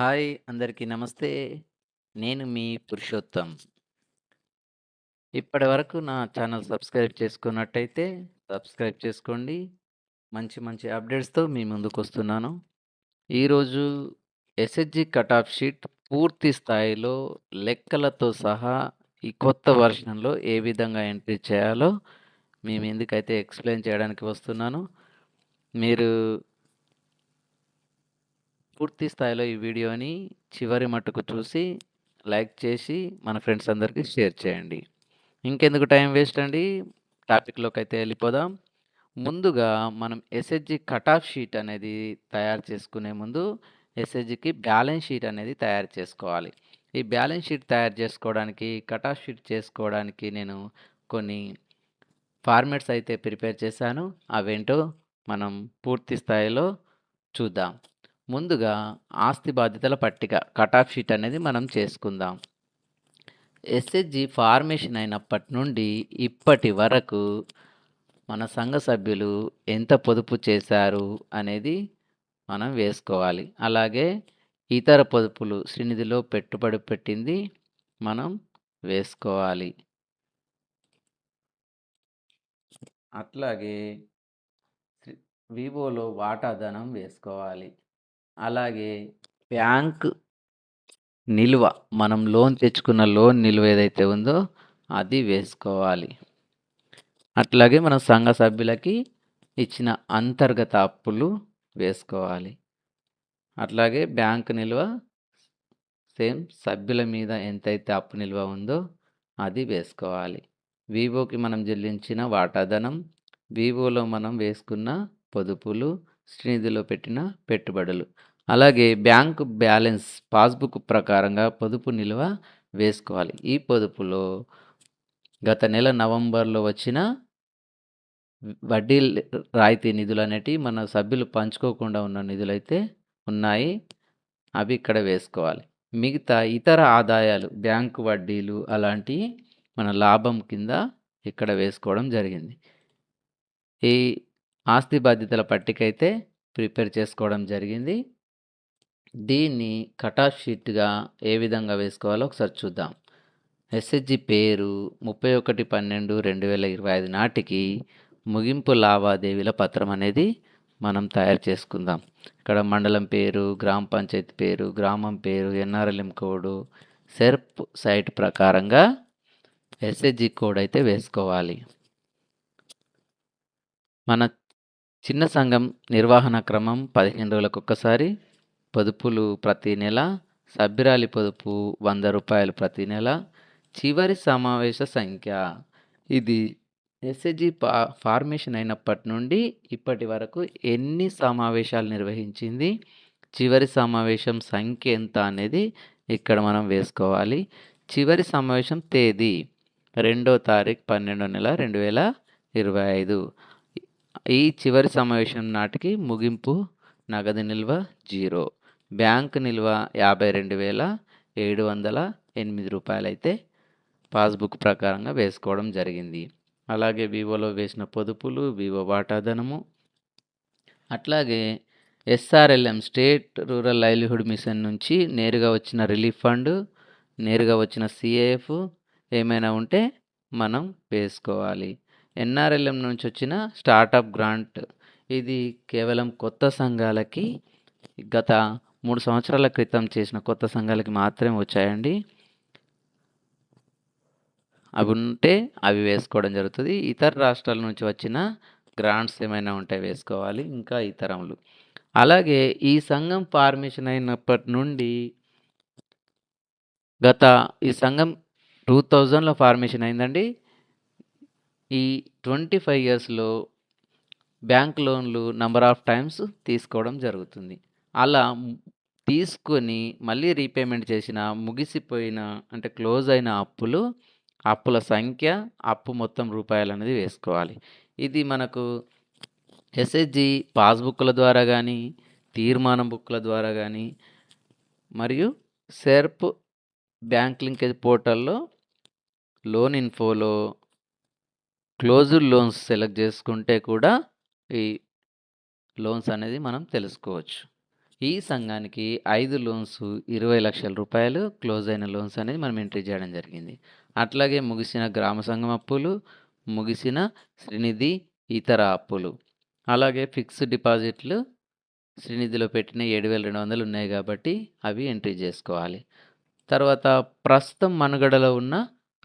Hi అందరికీ నమస్తే. నేను మీ పురుషోత్తం. ఇప్పటి వరకు నా ఛానల్ సబ్స్క్రైబ్ చేసుకున్నట్టయితే సబ్స్క్రైబ్ చేసుకోండి. మంచి మంచి అప్డేట్స్‌తో మీ ముందుకు వస్తున్నాను ఈరోజు ఎస్హెచ్జి కట్ ఆఫ్ షీట్ పూర్తి స్థాయిలో లెక్కలతో సహా ఈ కొత్త వర్షన్లో ఏ విధంగా ఎంట్రీ చేయాలో మేము ఎందుకైతే ఎక్స్‌ప్లెయిన్ చేయడానికి వస్తున్నాను. మీరు పూర్తి స్థాయిలో ఈ వీడియోని చివరి మట్టుకు చూసి లైక్ చేసి మన ఫ్రెండ్స్ అందరికీ షేర్ చేయండి. ఇంకెందుకు టైం వేస్ట్ అండి. టాపిక్‌లోకైతే వెళ్ళిపోదాం. ముందుగా మనం ఎస్హెచ్జి కట్ ఆఫ్ షీట్ అనేది తయారు చేసుకునే ముందు ఎస్హెచ్జికి బ్యాలెన్స్ షీట్ అనేది తయారు చేసుకోవాలి. ఈ బ్యాలెన్స్ షీట్ తయారు చేసుకోవడానికి, కట్ ఆఫ్ షీట్ చేసుకోవడానికి నేను కొన్ని ఫార్మాట్స్ అయితే ప్రిపేర్ చేశాను. అవేంటో మనం పూర్తి స్థాయిలో చూద్దాం. ముందుగా ఆస్తి బాధ్యతల పట్టిక కట్ ఆఫ్ షీట్ అనేది మనం చేసుకుందాం. ఎస్ఎస్జి ఫార్మేషన్ అయినప్పటి నుండి ఇప్పటి వరకు మన సంఘ సభ్యులు ఎంత పొదుపు చేశారు అనేది మనం వేసుకోవాలి. అలాగే ఇతర పొదుపులు శ్రీనిధిలో పెట్టుబడి పెట్టింది మనం వేసుకోవాలి. అట్లాగే వివోలో వాటాధనం వేసుకోవాలి. అలాగే బ్యాంక్ నిలువ మనం లోన్ తెచ్చుకున్న లోన్ నిలువ ఏదైతే ఉందో అది వేసుకోవాలి. అట్లాగే మనం సంఘ సభ్యులకి ఇచ్చిన అంతర్గత అప్పులు వేసుకోవాలి. అట్లాగే బ్యాంక్ నిల్వ సేమ్ సభ్యుల మీద ఎంతైతే అప్పు నిల్వ ఉందో అది వేసుకోవాలి. వివోకి మనం చెల్లించిన వాటాధనం వివోలో మనం వేసుకున్న పొదుపులు, శ్రీనిధిలో పెట్టిన పెట్టుబడులు. అలాగే బ్యాంకు బ్యాలెన్స్ పాస్‌బుక్ ప్రకారంగా పొదుపు నిల్వ వేసుకోవాలి. ఈ పొదుపులో గత నెల నవంబర్‌లో వచ్చిన వడ్డీ రాయితీ నిధులనేటివి మన సభ్యులు పంచుకోకుండా ఉన్న నిధులైతే ఉన్నాయి. అవి ఇక్కడ వేసుకోవాలి. మిగతా ఇతర ఆదాయాలు బ్యాంకు వడ్డీలు అలాంటివి మన లాభం కింద ఇక్కడ వేసుకోవడం జరిగింది. ఈ ఆస్తి బాధ్యతల పట్టిక అయితే ప్రిపేర్ చేసుకోవడం జరిగింది. దీన్ని కటాఫ్ షీట్‌గా ఏ విధంగా వేసుకోవాలో ఒకసారి చూద్దాం. ఎస్హెచ్జి పేరు 31/12/2025 నాటికి ముగింపు లావాదేవీల పత్రం అనేది మనం తయారు చేసుకుందాం. ఇక్కడ మండలం పేరు, గ్రామ పంచాయతీ పేరు, గ్రామం పేరు, ఎన్ఆర్ఎల్ఎం కోడ్, సెర్ప్ సైట్ ప్రకారంగా ఎస్హెచ్జి కోడ్ అయితే వేసుకోవాలి. మన చిన్న సంఘం నిర్వహణ క్రమం పదిహేను రోజులకు ఒక్కసారి పొదుపులు ప్రతి నెల, సభ్యురాలి పొదుపు వంద రూపాయలు ప్రతి నెల, చివరి సమావేశ సంఖ్య. ఇది ఎస్ఎస్జి ఫా ఫార్మేషన్ అయినప్పటి నుండి ఇప్పటి వరకు ఎన్ని సమావేశాలు నిర్వహించింది, చివరి సమావేశం సంఖ్య ఎంత అనేది ఇక్కడ మనం వేసుకోవాలి. చివరి సమావేశం తేదీ రెండో తారీఖు 12వ నెల 2025 ఈ చివరి సమావేశం నాటికి ముగింపు నగదు నిల్వ జీరో. బ్యాంక్ నిల్వ రూ. 52,708 అయితే పాస్‌బుక్ ప్రకారంగా వేసుకోవడం జరిగింది. అలాగే వివోలో వేసిన పొదుపులు, వివో వాటాధనము అట్లాగే SRLM state rural livelihood mission నుంచి నేరుగా వచ్చిన రిలీఫ్ ఫండ్, నేరుగా వచ్చిన సీఏఎఫ్ ఏమైనా ఉంటే మనం వేసుకోవాలి. ఎన్ఆర్ఎల్ఎం నుంచి వచ్చిన స్టార్టప్ గ్రాంట్ ఇది కేవలం కొత్త సంఘాలకి గత మూడు సంవత్సరాల క్రితం చేసిన కొత్త సంఘాలకి మాత్రమే వచ్చాయండి. అవి ఉంటే అవి వేసుకోవడం జరుగుతుంది ఇతర రాష్ట్రాల నుంచి వచ్చిన గ్రాంట్స్ ఏమైనా ఉంటే వేసుకోవాలి. ఇంకా ఇతరములు. అలాగే ఈ సంఘం ఫార్మేషన్ అయినప్పటి నుండి గత ఈ సంఘం 2000లో ఫార్మేషన్ అయిందండి. ఈ 25 ఇయర్స్‌లో బ్యాంక్ లోన్‌లు నంబర్ ఆఫ్ టైమ్స్ తీసుకోవడం జరుగుతుంది. అలా తీసుకొని మళ్ళీ రీపేమెంట్ చేసిన ముగిసిపోయిన అంటే క్లోజ్ అయిన అప్పులు, అప్పుల సంఖ్య, అప్పు మొత్తం రూపాయలు అనేది వేసుకోవాలి. ఇది మనకు ఎస్ఎస్జి పాస్‌బుక్‌ల ద్వారా కానీ తీర్మానం బుక్‌ల ద్వారా కానీ మరియు సెర్ప్ బ్యాంక్ లింకేజ్ పోర్టల్‌లో లోన్ ఇన్ఫోలో క్లోజ్డ్ లోన్స్ సెలెక్ట్ చేసుకుంటే కూడా ఈ లోన్స్ అనేది మనం తెలుసుకోవచ్చు. ఈ సంఘానికి ఐదు లోన్స్ ఇరవై లక్షల రూపాయలు క్లోజ్ అయిన లోన్స్ అనేది మనం ఎంట్రీ చేయడం జరిగింది. అట్లాగే ముగిసిన గ్రామ సంఘం అప్పులు, ముగిసిన శ్రీనిధి ఇతర అప్పులు. అలాగే ఫిక్స్డ్ డిపాజిట్లు శ్రీనిధిలో పెట్టిన 7,200 ఉన్నాయి కాబట్టి అవి ఎంట్రీ చేసుకోవాలి. తర్వాత ప్రస్తుతం మనుగడలో ఉన్న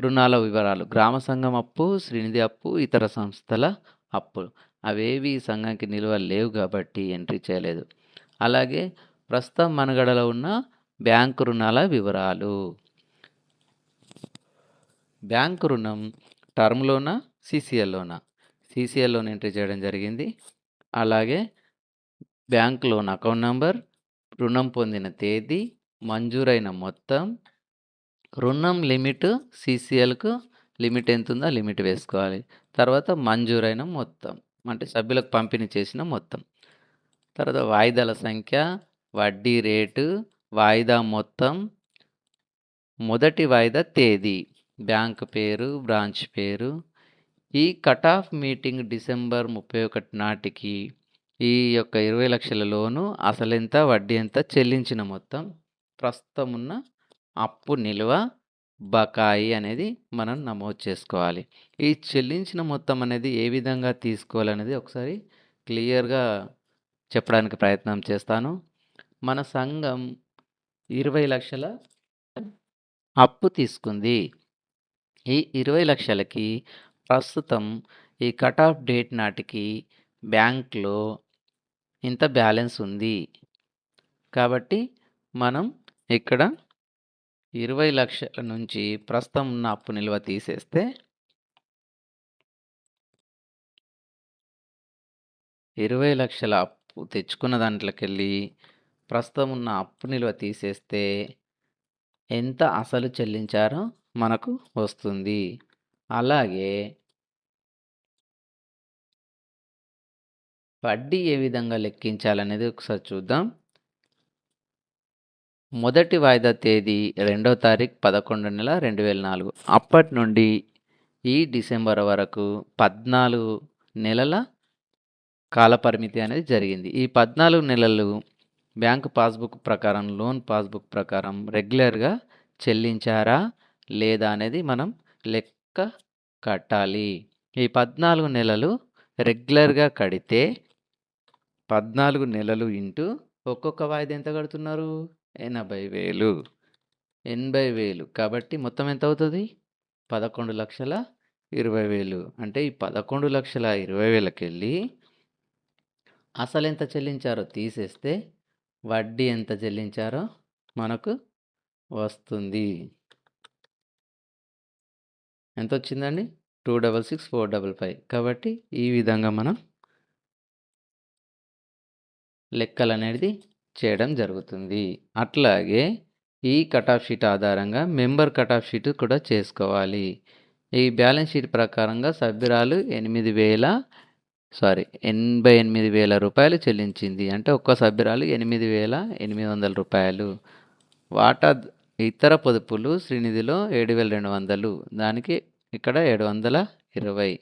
రుణాల వివరాలు. గ్రామ సంఘం అప్పు, శ్రీనిధి అప్పు, ఇతర సంస్థల అప్పులు. అవేవి ఈ సంఘానికి నిల్వ లేవు కాబట్టి ఎంట్రీ చేయలేదు. అలాగే ప్రస్తుతం మనుగడలో ఉన్న బ్యాంకు రుణాల వివరాలు. బ్యాంకు రుణం టర్మ్ లోనా? సీసీఎల్ లోనా? సీసీఎల్ లోన్ ఎంట్రీ చేయడం జరిగింది. అలాగే బ్యాంక్ లోన్ అకౌంట్ నంబర్, రుణం పొందిన తేదీ, మంజూరైన మొత్తం, రుణం లిమిట్ సీసీఎల్‌కు లిమిట్ ఎంత ఉందో లిమిట్ వేసుకోవాలి. తర్వాత మంజూరైన మొత్తం. అంటే సభ్యులకు పంపిణీ చేసిన మొత్తం. తర్వాత వాయిదాల సంఖ్య, వడ్డీ రేటు, వాయిదా మొత్తం, మొదటి వాయిదా తేదీ, బ్యాంక్ పేరు, బ్రాంచ్ పేరు. ఈ కట్ ఆఫ్ మీటింగ్ డిసెంబర్ 31 నాటికి ఈ యొక్క ఇరవై లక్షల లోను అసలెంత, వడ్డీ ఎంత, చెల్లించిన మొత్తం, ప్రస్తుతం ఉన్న అప్పు నిలువ, బకాయి అనేది మనం నమోదు చేసుకోవాలి. ఈ చెల్లించిన మొత్తం అనేది ఏ విధంగా తీసుకోవాలనేది ఒకసారి క్లియర్‌గా చెప్పడానికి ప్రయత్నం చేస్తాను. మన సంఘం ఇరవై లక్షల అప్పు తీసుకుంది. ఈ ఇరవై లక్షలకి ప్రస్తుతం ఈ కట్ ఆఫ్ డేట్ నాటికి బ్యాంక్‌లో ఇంత బ్యాలెన్స్ ఉంది. కాబట్టి మనం ఇక్కడ ఇరవై లక్షల నుంచి ప్రస్తుతం ఉన్న అప్పు నిలువ తీసేస్తే ఇరవై లక్షల అప్పు తెచ్చుకున్న దాంట్లోకెళ్ళి ప్రస్తుతం ఉన్న అప్పు నిలువ తీసేస్తే ఎంత అసలు చెల్లించారో మనకు వస్తుంది. అలాగే వడ్డీ ఏ విధంగా లెక్కించాలనేది ఒకసారి చూద్దాం. మొదటి వాయిదా తేదీ రెండో తారీఖు 11 నెల 2004. అప్పటి నుండి ఈ డిసెంబర్ వరకు 14 నెలల కాలపరిమితి అనేది జరిగింది. ఈ 14 నెలలు బ్యాంకు పాస్‌బుక్ ప్రకారం, లోన్ పాస్‌బుక్ ప్రకారం రెగ్యులర్‌గా చెల్లించారా? లేదా? అనేది మనం లెక్క కట్టాలి. ఈ 14 నెలలు రెగ్యులర్‌గా కడితే 14 నెలలు ఇంటూ ఒక్కొక్క వాయిదా ఎంత కడుతున్నారు? ఎనభై వేలు ఎనభై వేలు కాబట్టి మొత్తం ఎంత అవుతుంది పదకొండు లక్షల ఇరవై వేలు అంటే ఈ పదకొండు లక్షల ఇరవై వేలకెళ్ళి అసలు ఎంత చెల్లించారో తీసేస్తే వడ్డీ ఎంత చెల్లించారో మనకు వస్తుంది. ఎంత వచ్చిందండి two double six four double five కాబట్టి ఈ విధంగా మనం లెక్కలు అనేది చేయడం జరుగుతుంది. అట్లాగే ఈ కట్ ఆఫ్ షీట్ ఆధారంగా మెంబర్ కట్ ఆఫ్ షీట్ కూడా చేసుకోవాలి. ఈ బ్యాలెన్స్ షీట్ ప్రకారంగా సభ్యురాలు 8,000 సారీ ఎనభై ఎనిమిది వేల రూపాయలు చెల్లించింది. అంటే ఒక్క సభ్యురాలు ఎనిమిది వేల ఎనిమిది వందల రూపాయలు. వాటా ఇతర పొదుపులు శ్రీనిధిలో ఏడు వేల రెండు వందలు. దానికి ఇక్కడ ఏడు వందల ఇరవై.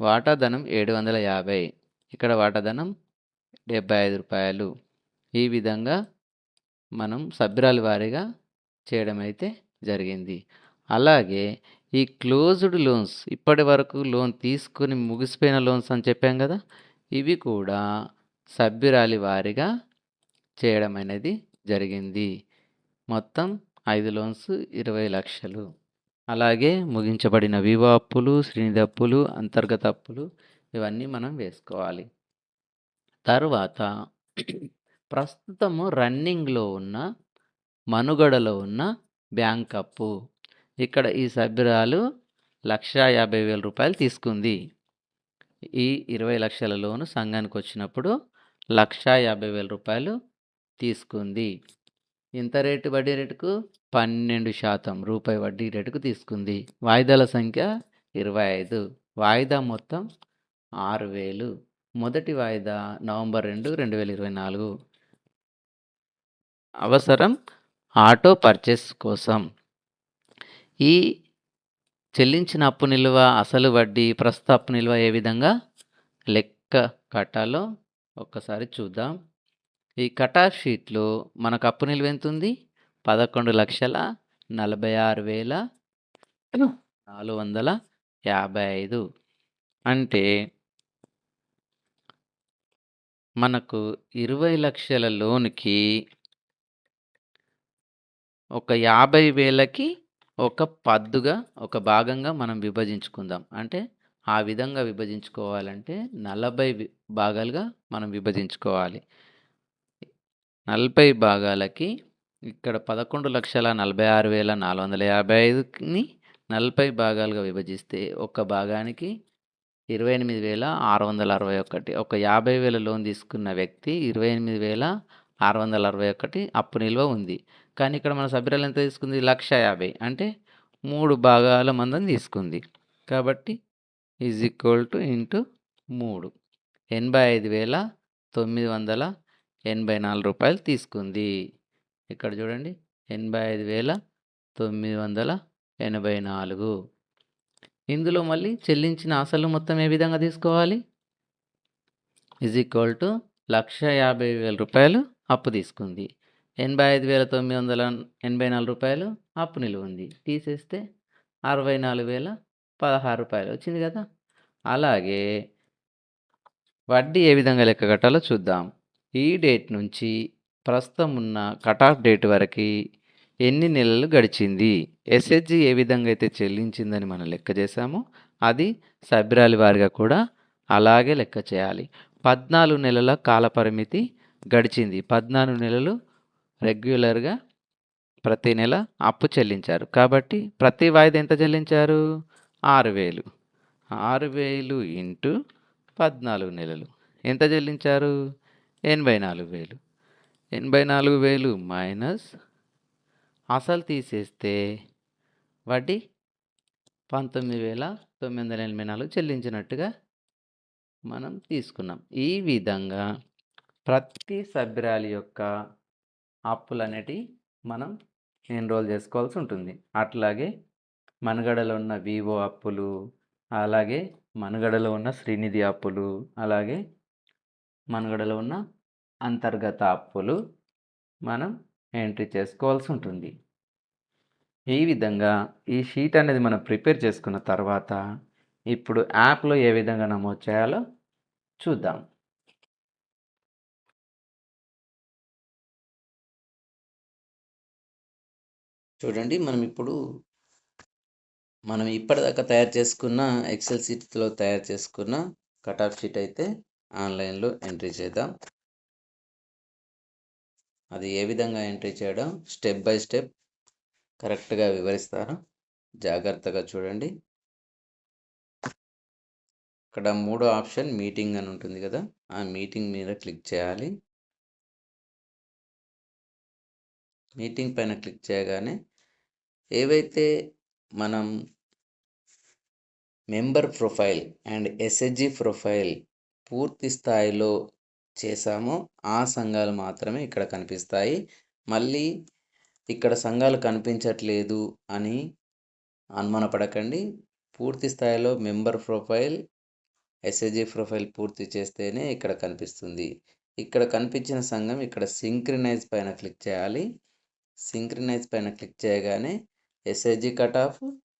వాటాధనం ఏడు వందల యాభై. ఇక్కడ వాటాధనం డెబ్బై ఐదు రూపాయలు. ఈ విధంగా మనం సభ్యురాలి వారీగా చేయడం అయితే జరిగింది. అలాగే ఈ క్లోజ్డ్ లోన్స్ ఇప్పటి వరకు లోన్ తీసుకొని ముగిసిపోయిన లోన్స్ అని చెప్పాం కదా ఇవి కూడా సభ్యురాలి వారీగా చేయడం అనేది జరిగింది. మొత్తం ఐదు లోన్స్ ఇరవై లక్షలు అలాగే ముగించబడిన వివో అప్పులు, శ్రీనిధి అప్పులు, అంతర్గత అప్పులు ఇవన్నీ మనం వేసుకోవాలి. తరువాత ప్రస్తుతము రన్నింగ్‌లో ఉన్న, మనుగడలో ఉన్న బ్యాంక్ అప్పు. ఇక్కడ ఈ సభ్యురాలు లక్షా యాభై వేల రూపాయలు తీసుకుంది. ఈ ఇరవై లక్షల లోను సంఘానికి వచ్చినప్పుడు లక్షా యాభై వేల రూపాయలు తీసుకుంది. ఇంత రేటు వడ్డీ రేటుకు? 12% రూపాయి వడ్డీ రేటుకు తీసుకుంది. వాయిదాల సంఖ్య 25. వాయిదా మొత్తం 6,000 మొదటి వాయిదా నవంబర్ 2, 2024. అవసరం ఆటో పర్చేస్ కోసం. ఈ చెల్లించిన అప్పు నిల్వ అసలు వడ్డీ, ప్రస్తుత అప్పు నిల్వ ఏ విధంగా లెక్క కట్టాలో ఒక్కసారి చూద్దాం. ఈ కటాఫ్ షీట్‌లో మనకు అప్పు నిలువ ఎంతుంది? 11,46,455 అంటే మనకు ఇరవై లక్షల లోన్‌కి ఒక యాభై వేలకి ఒక పద్దుగా ఒక భాగంగా మనం విభజించుకుందాం. అంటే ఆ విధంగా విభజించుకోవాలంటే నలభై భాగాలుగా మనం విభజించుకోవాలి. నలభై భాగాలకి ఇక్కడ పదకొండు లక్షల నలభై ఆరు వేల నాలుగు వందల యాభై ఐదుని నలభై భాగాలుగా విభజిస్తే ఒక భాగానికి ఇరవై ఎనిమిది వేల ఆరు వందల అరవై ఒకటి ఒక యాభై వేల లోన్ తీసుకున్న వ్యక్తి ఇరవై ఎనిమిది వేల ఆరు వందల అరవై ఒకటి అప్పు నిల్వ ఉంది. కానీ ఇక్కడ మన సభ్యురాలు ఎంత తీసుకుంది? లక్ష యాభై. అంటే మూడు భాగాల మందం తీసుకుంది. కాబట్టి ఈజ్ ఈక్వల్ టు ఇంటూ మూడు. ఎనభై ఐదు వేల తొమ్మిది వందల ఎనభై నాలుగు రూపాయలు తీసుకుంది. ఇక్కడ చూడండి. ఎనభై ఐదు వేల తొమ్మిది వందల ఎనభై నాలుగు. ఇందులో మళ్ళీ చెల్లించిన అసలు మొత్తం ఏ విధంగా తీసుకోవాలి? ఈజ్ ఈక్వల్ టు లక్ష యాభై వేల రూపాయలు అప్పు తీసుకుంది. ఎనభై ఐదు వేల తొమ్మిది వందల ఎనభై నాలుగు రూపాయలు అప్పు నిలువ ఉంది. తీసేస్తే అరవై నాలుగు వేల పదహారు రూపాయలు వచ్చింది కదా! అలాగే వడ్డీ ఏ విధంగా లెక్క కట్టాలో చూద్దాం. ఈ డేట్ నుంచి ప్రస్తుతం ఉన్న కటాఫ్ డేట్ వరకి ఎన్ని నెలలు గడిచింది? ఎస్హెచ్జి ఏ విధంగా అయితే చెల్లించిందని మనం లెక్క చేసామో, అది సభ్యురాలి వారిగా కూడా అలాగే లెక్క చేయాలి. 14 నెలల కాలపరిమితి గడిచింది. పద్నాలుగు నెలలు రెగ్యులర్గా ప్రతి నెల అప్పు చెల్లించారు. కాబట్టి ప్రతి వాయిదా ఎంత చెల్లించారు? ఆరు వేలు. ఆరు వేలు ఇంటూ పద్నాలుగు నెలలు. ఎంత చెల్లించారు? ఎనభై నాలుగు వేలు. ఎనభై నాలుగు వేలు మైనస్ అసలు తీసేస్తే వడ్డీ పంతొమ్మిది వేల తొమ్మిది వందల ఎనభై నాలుగు చెల్లించినట్టుగా మనం తీసుకున్నాం. ఈ విధంగా ప్రతి సభ్యురాలి యొక్క అప్పులనేటివి మనం ఎన్రోల్ చేసుకోవాల్సి ఉంటుంది. అట్లాగే మనుగడలో ఉన్న వివో అప్పులు, అలాగే మనుగడలో ఉన్న శ్రీనిధి అప్పులు, అలాగే మనుగడలో ఉన్న అంతర్గత అప్పులు మనం ఎంట్రీ చేసుకోవాల్సి ఉంటుంది. ఈ విధంగా ఈ షీట్ అనేది మనం ప్రిపేర్ చేసుకున్న తర్వాత ఇప్పుడు యాప్‌లో ఏ విధంగా నమోదు చేయాలో చూద్దాం. చూడండి మనం ఇప్పుడు మనం ఇప్పటిదాకా తయారు చేసుకున్న ఎక్సెల్ షీట్‌లో తయారు చేసుకున్న కటాఫ్ షీట్ అయితే ఆన్‌లైన్‌లో ఎంట్రీ చేద్దాం. అది ఏ విధంగా ఎంట్రీ చేయడం స్టెప్ బై స్టెప్ కరెక్ట్‌గా వివరిస్తాను. జాగ్రత్తగా చూడండి. ఇక్కడ మూడో ఆప్షన్ మీటింగ్ అని ఉంటుంది కదా! ఆ మీటింగ్ మీద క్లిక్ చేయాలి. మీటింగ్ పైన క్లిక్ చేయగానే ఏవైతే మనం member profile and SHG profile పూర్తి స్థాయిలో చేశామో ఆ సంఘాలు మాత్రమే ఇక్కడ కనిపిస్తాయి. మళ్ళీ ఇక్కడ సంఘాలు కనిపించట్లేదు అని అనుమానపడకండి. పూర్తి స్థాయిలో మెంబర్ ప్రొఫైల్, ఎస్‌హెచ్‌జీ ప్రొఫైల్ పూర్తి చేస్తేనే ఇక్కడ కనిపిస్తుంది. ఇక్కడ కనిపించిన సంఘం ఇక్కడ సింక్రినైజ్ పైన క్లిక్ చేయాలి. సింక్రినైజ్ పైన క్లిక్ చేయగానే SSG cut off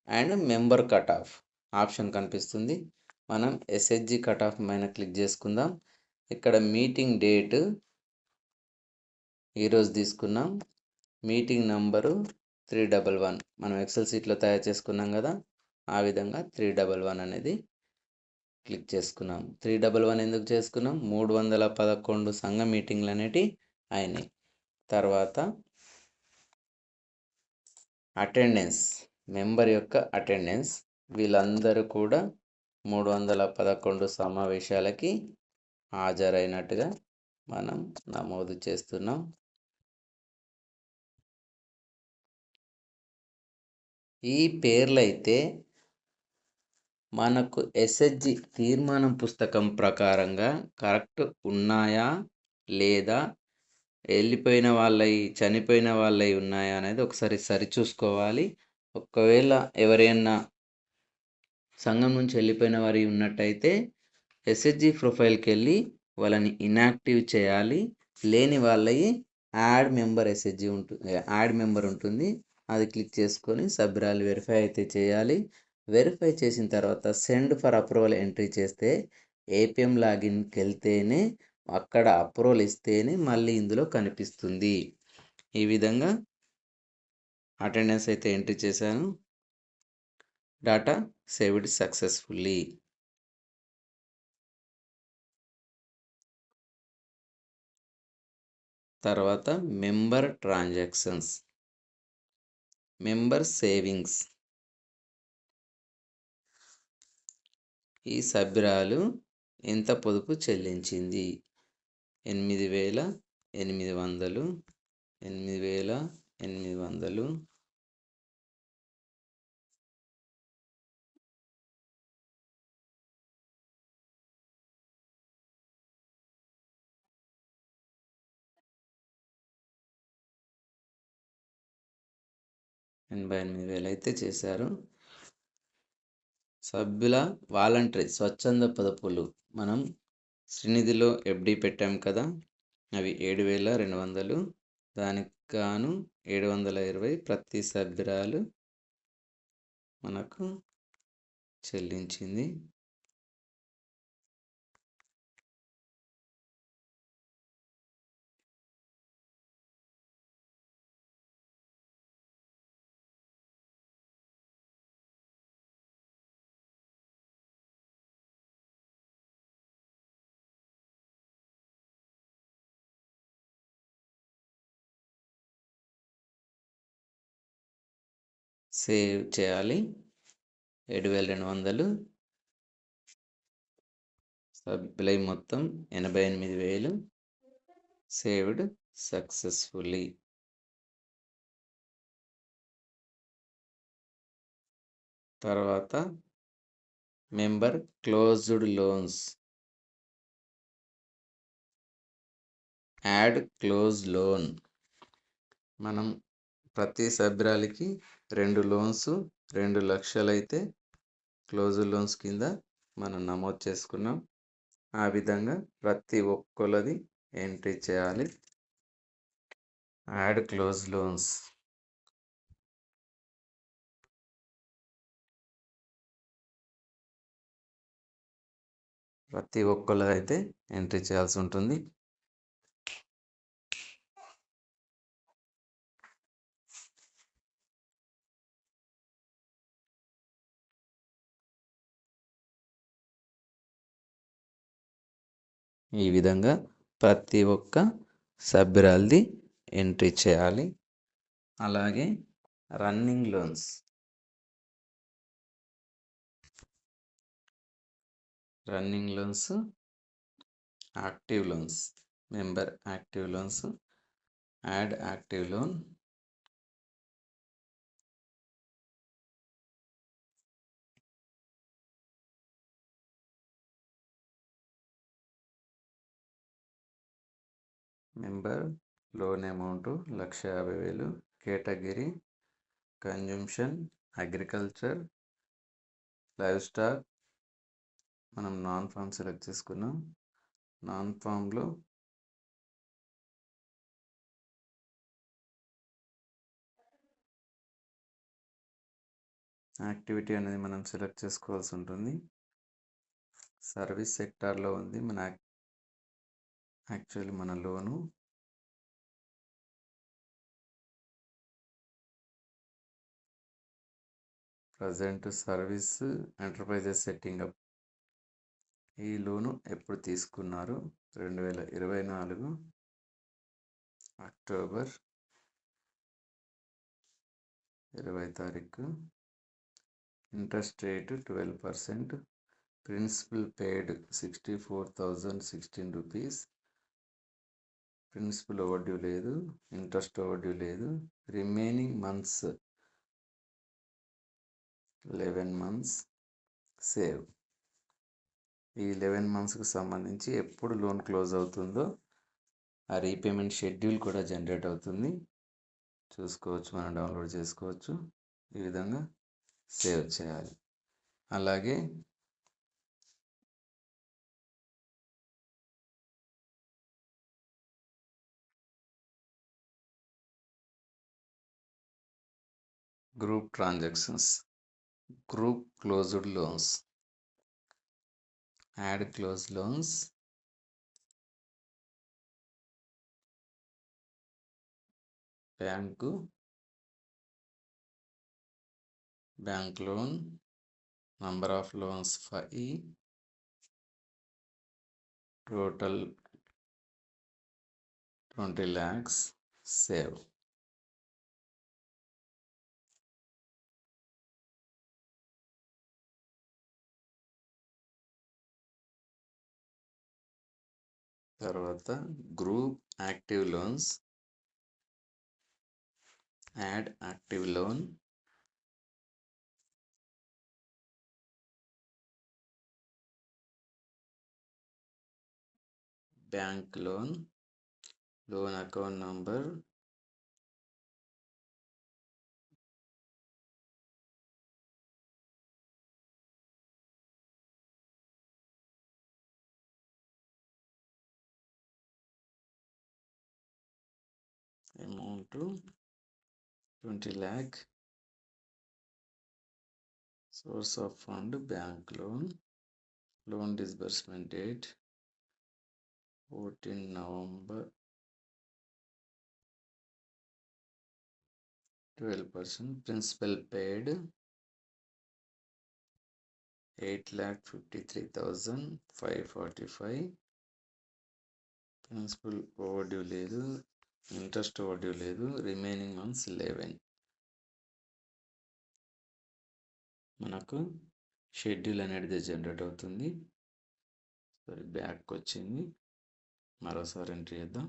and member cut off option కనిపిస్తుంది. మనం ఎస్హెచ్జి కట్ ఆఫ్ పైన క్లిక్ చేసుకుందాం. ఇక్కడ మీటింగ్ డేట్ ఈరోజు తీసుకున్నాం. మీటింగ్ నంబరు 311 మనం ఎక్సెల్ సీట్లో తయారు చేసుకున్నాం కదా! ఆ విధంగా 311 అనేది క్లిక్ చేసుకున్నాం. 311 ఎందుకు చేసుకున్నాం? 311 సంఘ మీటింగ్‌లు అనేటివి అయినాయి. తర్వాత అటెండెన్స్ మెంబర్ యొక్క అటెండెన్స్ వీళ్ళందరూ కూడా 311 సమావేశాలకి హాజరైనట్టుగా మనం నమోదు చేస్తున్నాం. ఈ పేర్లైతే మనకు ఎస్ఎస్జి తీర్మానం పుస్తకం ప్రకారంగా కరెక్ట్ ఉన్నాయా? లేదా? వెళ్ళిపోయిన వాళ్ళవి చనిపోయిన వాళ్ళవి ఉన్నాయా? అనేది ఒకసారి సరిచూసుకోవాలి. ఒకవేళ ఎవరైనా సంఘం నుంచి వెళ్ళిపోయిన వారి ఉన్నట్టయితే ఎస్ఎస్జి ప్రొఫైల్కి వెళ్ళి వాళ్ళని ఇనాక్టివ్ చేయాలి. లేని వాళ్ళవి యాడ్ మెంబర్ ఎస్హెచ్జి ఉంటుంది యాడ్ మెంబర్ ఉంటుంది అది క్లిక్ చేసుకొని సభ్యురాలు వెరిఫై అయితే చేయాలి వెరిఫై చేసిన తర్వాత సెండ్ ఫర్ అప్రూవల్ ఎంట్రీ చేస్తే ఏపీఎం లాగిన్కి వెళ్తేనే అక్కడ అప్రూవల్ ఇస్తేనే మళ్ళీ ఇందులో కనిపిస్తుంది. ఈ విధంగా అటెండెన్స్ అయితే ఎంట్రీ చేశాను. Data saved successfully. తర్వాత మెంబర్ ట్రాన్సాక్షన్స్. Member savings. ఈ సభ్యురాలు ఎంత పొదుపు చెల్లించింది? ఎనిమిది వేల ఎనిమిది వందలు ఎనిమిది వేల ఎనిమిది వందలు ఎనభై ఎనిమిది వేలు అయితే చేశారు. సభ్యుల వాలంటరీ స్వచ్ఛంద పదపులు మనం శ్రీనిధిలో ఎఫ్డి పెట్టాం కదా అవి ఏడు వేల రెండు వందలు. దానికి గాను ఏడు వందల ఇరవై ప్రతి సభ్యురాలు మనకు చెల్లించింది. సేవ్ చేయాలి. ఏడు వేల రెండు వందలు. సభ్యులై మొత్తం ఎనభై ఎనిమిది వేలు. Saved successfully. తర్వాత member closed loans. Add close loan. మనం ప్రతి సభ్యురాలికి రెండు లోన్స్ రెండు లక్షలైతే క్లోజ్ లోన్స్ కింద మనం నమోదు చేసుకున్నాం. ఆ విధంగా ప్రతి ఒక్కరిది ఎంట్రీ చేయాలి. Add close loans. ప్రతి ఒక్కళ్ళదైతే ఎంట్రీ చేయాల్సి ఉంటుంది. ఈ విధంగా ప్రతి ఒక్క సభ్యురాలది ఎంట్రీ చేయాలి. అలాగే running loans running loans active loans member active loans add active loan member loan amount lakh యాభై వేలు category consumption agriculture livestock మనం నాన్ ఫామ్ సెలెక్ట్ చేసుకున్నాం. నాన్ ఫామ్లో యాక్టివిటీ అనేది మనం సెలెక్ట్ చేసుకోవాల్సి ఉంటుంది. సర్వీస్ సెక్టార్లో ఉంది. మన యాక్చువల్లీ మన loan present service enterprises setting up. ఈ లోను ఎప్పుడు తీసుకున్నారు? రెండు వేల ఇరవై నాలుగు అక్టోబర్ ఇరవై తారీఖు. Interest rate twelve percent. Principal paid sixty four thousand sixteen rupees. Principal overdue లేదు ఇంట్రెస్ట్ ఓవర్డ్యూ లేదు. Remaining months eleven months save ఈ లెవెన్ మంత్స్కి సంబంధించి ఎప్పుడు లోన్ క్లోజ్ అవుతుందో ఆ రీపేమెంట్ షెడ్యూల్ కూడా జనరేట్ అవుతుంది. చూసుకోవచ్చు మనం డౌన్లోడ్ చేసుకోవచ్చు. ఈ విధంగా సేవ్ చేయాలి. అలాగే group transactions group closed loans add close loans bank bank loan number of loans five total twenty lakhs save తర్వాత group active loans add active loan bank loan loan account number amount to 20 lakh. Source of fund bank loan. Loan disbursement date 14 november. 12% principal paid 8 lakh 535 principal overdue interest వడ్డీ లేదు. Remaining months eleven. మనకు schedule అనేది generate అవుతుంది. సరే back వచ్చింది మరోసారి entry చేద్దాం.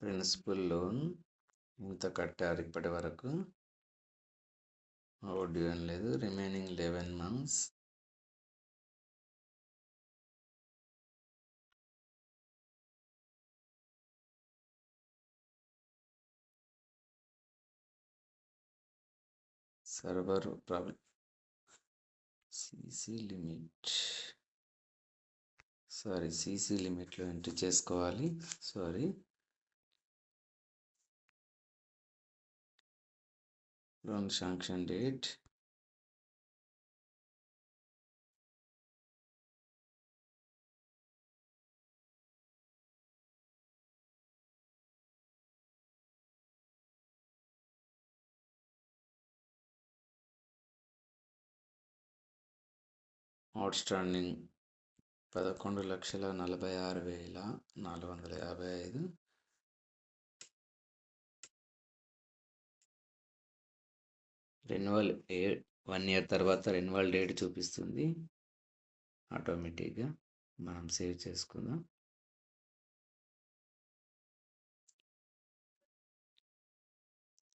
Principal loan ఇంత కట్టారు ఇప్పటి వరకు. వడ్డీ ఏం లేదు remaining eleven months server problem CC limit sorry CC లిమిట్లో entry చేసుకోవాలి. Sorry loan sanction date outstanding పదకొండు లక్షల నలభై ఆరు వేల నాలుగు వందల యాభై ఐదు. రెన్యువల్ ఏ వన్ ఇయర్ తర్వాత రెన్యువల్ డేట్ చూపిస్తుంది. ఆటోమేటిక్గా మనం సేవ్ చేసుకుందాం.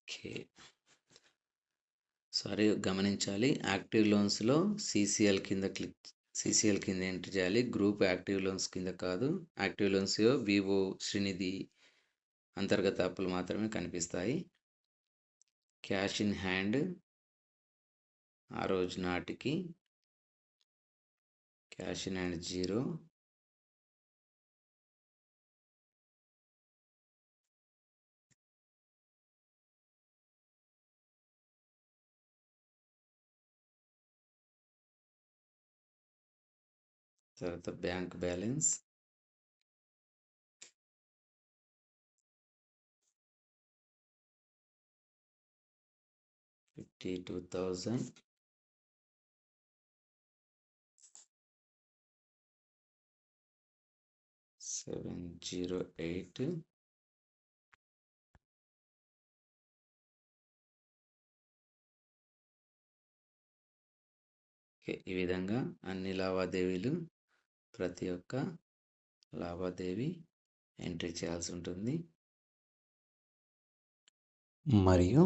ఓకే సారీ గమనించాలి. యాక్టివ్ లోన్స్లో సీసీఎల్ కింద క్లిక్ సీసీఎల్ కింద ఎంటర్ చేయాలి. గ్రూప్ యాక్టివ్ లోన్స్ కింద కాదు. యాక్టివ్ లోన్స్ వివో శ్రీనిధి అంతర్గత అప్పులు మాత్రమే కనిపిస్తాయి. క్యాష్ ఇన్ హ్యాండ్ ఆ రోజు నాటికి క్యాష్ ఇన్ హ్యాండ్ జీరో. తర్వాత bank balance. Fifty two thousand. Seven zero eight okay ఈ విధంగా అన్ని లావాదేవీలు ప్రతి ఒక్క లావాదేవీ ఎంట్రీ చేయాల్సి ఉంటుంది. మరియు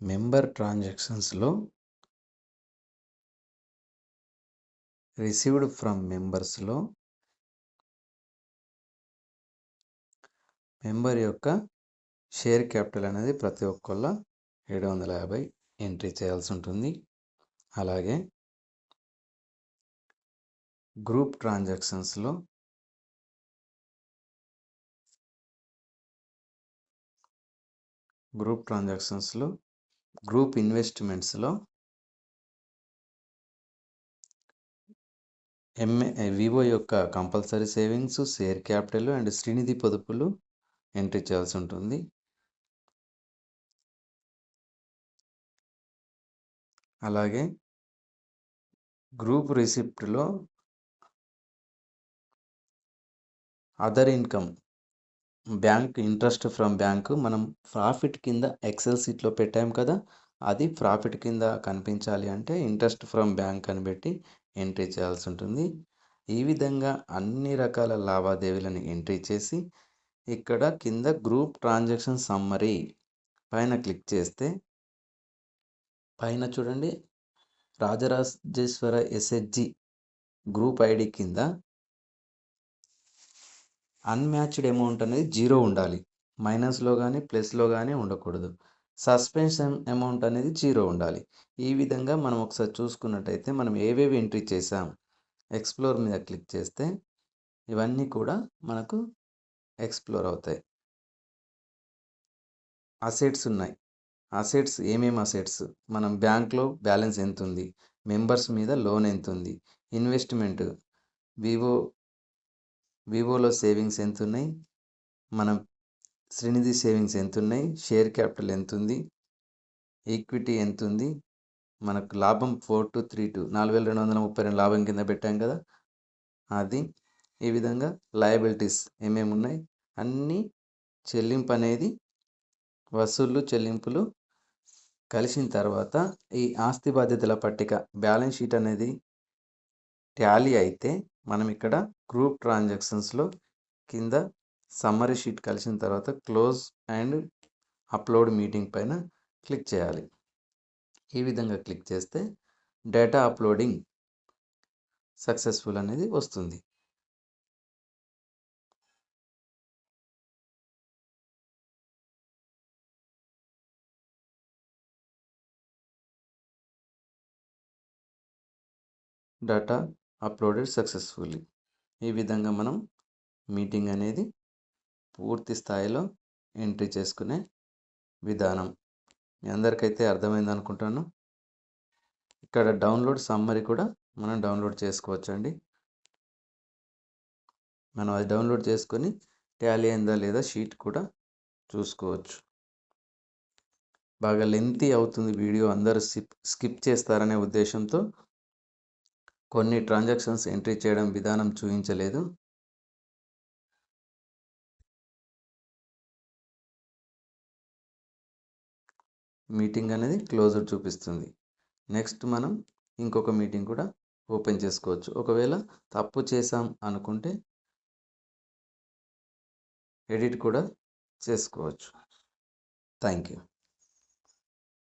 మెంబర్ ట్రాన్సాక్షన్స్లో రిసీవ్డ్ ఫ్రమ్ మెంబర్స్లో మెంబర్ యొక్క షేర్ క్యాపిటల్ అనేది ప్రతి ఒక్కళ్ళ ఏడు వందల యాభై ఎంట్రీ చేయాల్సి ఉంటుంది. అలాగే గ్రూప్ ట్రాన్సాక్షన్స్లో గ్రూప్ ట్రాన్సాక్షన్స్లో గ్రూప్ ఇన్వెస్ట్మెంట్స్లో ఎంఏ వివో యొక్క compulsory savings share capital and Srinidhi పొదుపులు ఎంట్రీ చేయాల్సి ఉంటుంది అలాగే group రిసిప్ట్లో other income bank interest from bank మనం ప్రాఫిట్ కింద ఎక్సెల్ సీట్లో పెట్టాం కదా అది ప్రాఫిట్ కింద కనిపించాలి అంటే ఇంట్రెస్ట్ ఫ్రమ్ బ్యాంక్ అని పెట్టి ఎంట్రీ చేయాల్సి ఉంటుంది ఈ విధంగా అన్ని రకాల లావాదేవీలను ఎంట్రీ చేసి ఇక్కడ కింద గ్రూప్ ట్రాన్సాక్షన్ సమ్మరీ పైన క్లిక్ చేస్తే పైన చూడండి రాజరాజేశ్వర ఎస్హెచ్జి గ్రూప్ ఐడి కింద అన్మ్యాచ్డ్ అమౌంట్ అనేది జీరో ఉండాలి. మైనస్లో కానీ ప్లస్లో కానీ ఉండకూడదు. సస్పెన్షన్ అమౌంట్ అనేది జీరో ఉండాలి. ఈ విధంగా మనం ఒకసారి చూసుకున్నట్టయితే మనం ఏవేవి ఎంట్రీ చేసాం ఎక్స్ప్లోర్ మీద క్లిక్ చేస్తే ఇవన్నీ కూడా మనకు ఎక్స్ప్లోర్ అవుతాయి. అసెట్స్ ఉన్నాయి. అసెట్స్ ఏమేమి అసెట్స్? మనం బ్యాంక్లో బ్యాలెన్స్ ఎంత ఉంది మెంబర్స్ మీద లోన్ ఎంత ఉంది ఇన్వెస్ట్మెంట్ వివో వివోలో సేవింగ్స్ ఎంత ఉన్నాయి మనం శ్రీనిధి సేవింగ్స్ ఎంత ఉన్నాయి షేర్ క్యాపిటల్ ఎంత ఉంది ఈక్విటీ ఎంత ఉంది మనకు లాభం ఫోర్ టు త్రీ టు నాలుగు వేల రెండు వందల ముప్పై రెండు లాభం కింద పెట్టాం కదా? అది ఈ విధంగా లయబిలిటీస్ ఏమేమి ఉన్నాయి? అన్నీ చెల్లింపు అనేది వసూళ్ళు చెల్లింపులు కలిసిన తర్వాత ఈ ఆస్తి బాధ్యతల పట్టిక బ్యాలెన్స్ షీట్ అనేది ట్యాలీ అయితే మనం ఇక్కడ గ్రూప్ ట్రాన్సాక్షన్స్లో కింద సమ్మరీ షీట్ కలిసిన తర్వాత క్లోజ్ అండ్ అప్లోడ్ మీటింగ్ పైన క్లిక్ చేయాలి. ఈ విధంగా క్లిక్ చేస్తే డేటా అప్లోడింగ్ సక్సెస్ఫుల్ అనేది వస్తుంది. డేటా అప్లోడెడ్ సక్సెస్ఫుల్లీ ఈ విధంగా మనం మీటింగ్ అనేది పూర్తి స్థాయిలో ఎంట్రీ చేసుకునే విధానం. మీ అందరికైతే అర్థమైంది అనుకుంటాను. ఇక్కడ డౌన్లోడ్ సమ్మరీ కూడా మనం డౌన్లోడ్ చేసుకోవచ్చు అండి మనం అది డౌన్లోడ్ చేసుకొని ట్యాలీ అయిందా లేదా షీట్ కూడా చూసుకోవచ్చు. బాగా లెంతీ అవుతుంది వీడియో. అందరూ స్కిప్ స్కిప్ చేస్తారనే ఉద్దేశంతో కొన్ని ట్రాన్సాక్షన్స్ ఎంట్రీ చేయడం విధానం చూపించలేదు మీటింగ్ అనేది క్లోజర్ చూపిస్తుంది. నెక్స్ట్ మనం ఇంకొక మీటింగ్ కూడా ఓపెన్ చేసుకోవచ్చు. ఒకవేళ తప్పు చేసాం అనుకుంటే ఎడిట్ కూడా చేసుకోవచ్చు. Thank you.